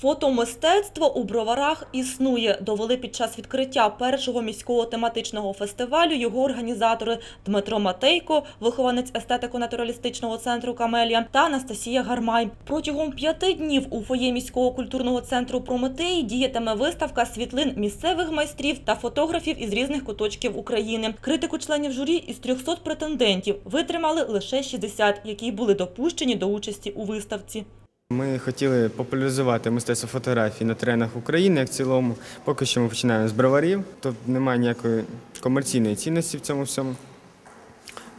Фотомистецтво у броварах існує. Довели під час відкриття першого міського тематичного фестивалю його організатори Дмитро Матейко, вихованець естетико-натуралістичного центру Камелія та Анастасія Гармай. Протягом п'яти днів у фоє міського культурного центру Прометеї діятиме виставка світлин місцевих майстрів та фотографів із різних куточків України. Критику членів журі із 300 претендентів витримали лише 60, які були допущені до участі у виставці. Ми хотіли популяризувати мистецтво фотографії на теренах України як в цілому. Поки що ми починаємо з броварів, тобто немає ніякої комерційної цінності в цьому всьому.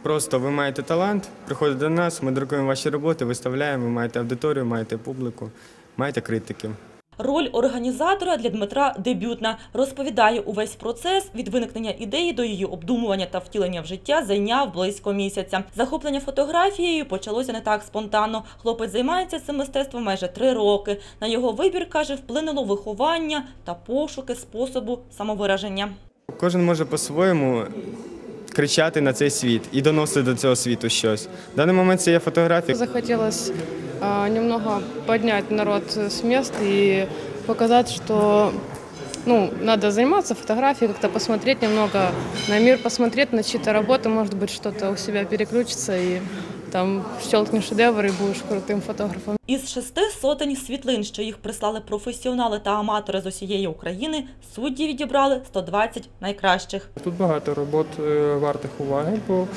Просто ви маєте талант, приходите до нас, ми друкуємо ваші роботи, виставляємо, ви маєте аудиторію, маєте публіку, маєте критики. Роль організатора для Дмитра дебютна. Розповідає, увесь процес від виникнення ідеї до її обдумування та втілення в життя зайняв близько місяця. Захоплення фотографією почалося не так спонтанно. Хлопець займається цим мистецтвом майже три роки. На його вибір, каже, вплинуло виховання та пошуки способу самовираження. Кожен може по-своєму кричати на цей світ і доносити до цього світу щось. В даний момент це є фотографія. Захотелось а, немного поднять народ с мест и показать, что ну, надо заниматься фотографией, как-то посмотреть немного на мир, посмотреть на чьи-то работы, может быть, что-то у себя переключится и там щелкнешь шедевр и будешь крутым фотографом. Із шести сотень світлин, що їх прислали професіонали та аматори з усієї України, судді відібрали 120 найкращих. Тут багато робот е, вартих уваги, бо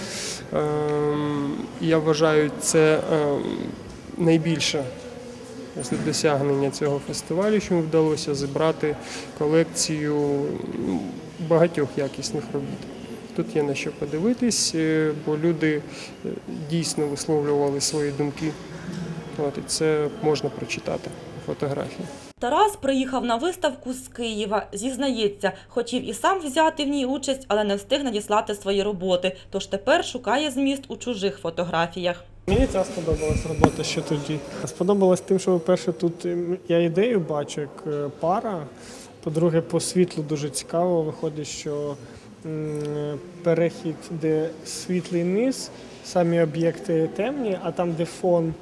ем, я вважаю, це ем, найбільше досягнення цього фестивалю, що вдалося зібрати колекцію ну, багатьох якісних робіт. Тут є на що подивитись, е, бо люди е, дійсно висловлювали свої думки. От, і це можна прочитати у фотографії. Тарас приїхав на виставку з Києва. Зізнається, хотів і сам взяти в ній участь, але не встиг надіслати свої роботи. Тож тепер шукає зміст у чужих фотографіях. Мені ця сподобалась робота ще тоді. Сподобалось тим, що, по-перше, тут я ідею бачу як е, пара. По-друге, по світлу дуже цікаво. Виходить, що перехід, де світлий низ, самі об'єкти темні, а там, де фон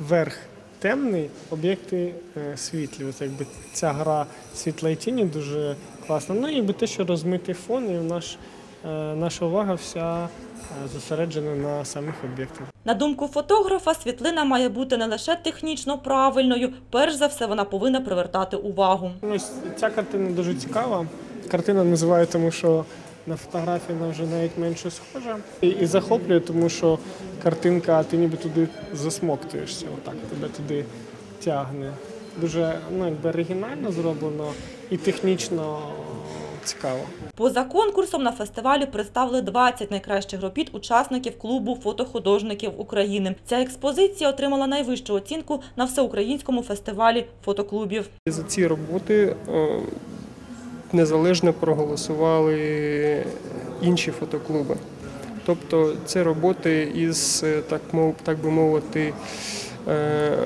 верх темний, об'єкти е, світлі. Ось якби ця гра світла і тіні дуже класна. Ну і те, що розмитий фон, і наш, е, наша увага вся е, зосереджена на самих об'єктах. На думку фотографа, світлина має бути не лише технічно правильною, перш за все вона повинна привертати увагу. Ось ця картина дуже цікава. Картина називаю, тому що на фотографії вона вже навіть менше схожа. І, і захоплює, тому що картинка, ти ніби туди засмоктуєшся, отак тебе туди тягне. Дуже ну, якби оригінально зроблено і технічно цікаво. Поза конкурсом на фестивалі представили 20 найкращих робіт учасників клубу фотохудожників України. Ця експозиція отримала найвищу оцінку на всеукраїнському фестивалі фотоклубів. За ці роботи е, незалежно проголосували інші фотоклуби. Тобто це роботи із, е, так, мов, так би мовити, е,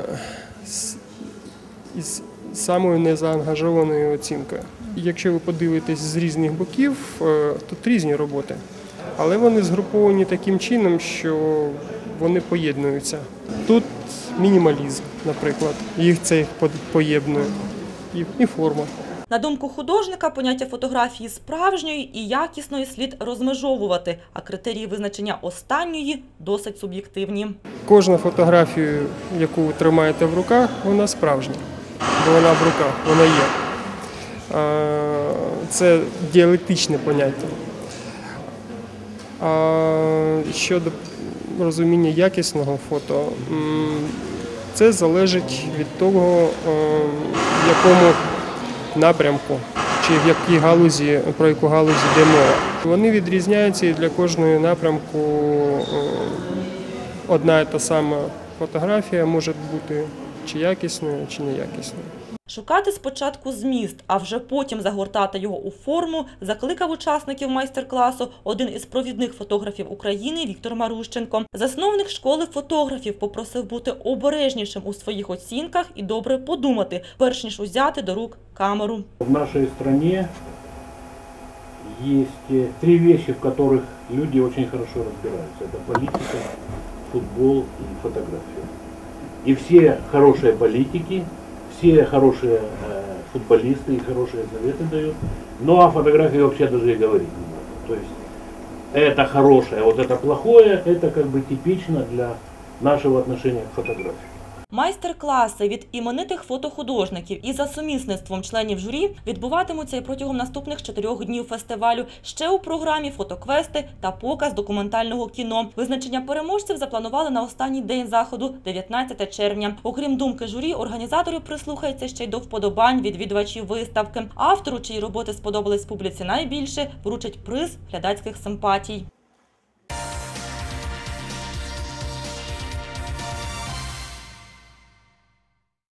із самою незаангажованою оцінкою. І Якщо ви подивитесь з різних боків, е, тут різні роботи, але вони згруповані таким чином, що вони поєднуються. Тут мінімалізм, наприклад, їх це їх поєднує, і форма. На думку художника, поняття фотографії справжньої і якісної слід розмежовувати, а критерії визначення останньої досить суб'єктивні. Кожна фотографія, яку ви тримаєте в руках, вона справжня, бо вона в руках, вона є. Це діалектичне поняття. А щодо розуміння якісного фото, це залежить від того, в якому напрямку чи в якій галузі, про яку галузь йде мова. Вони відрізняються і для кожної напрямку одна і та сама фотографія може бути чи якісною, чи неякісною. Шукати спочатку зміст, а вже потім загортати його у форму, закликав учасників майстер-класу один із провідних фотографів України Віктор Марущенко. Засновник школи фотографів попросив бути обережнішим у своїх оцінках і добре подумати, перш ніж узяти до рук камеру. В нашей стране есть э, три вещи, в которых люди очень хорошо разбираются. Это политика, футбол и фотография. И все хорошие политики все хорошие э, футболисты и хорошие советы дают. Ну а фотографии вообще даже и говорить не надо. То есть это хорошее, вот это плохое, это как бы типично для нашего отношения к фотографии. Майстер-класи від іменитих фотохудожників і за сумісництвом членів журі відбуватимуться і протягом наступних чотирьох днів фестивалю. Ще у програмі фотоквести та показ документального кіно. Визначення переможців запланували на останній день заходу, 19 червня. Окрім думки журі, організаторів прислухаються ще й до вподобань відвідувачів виставки. Автору, чиї роботи сподобались публіці найбільше, вручать приз глядацьких симпатій.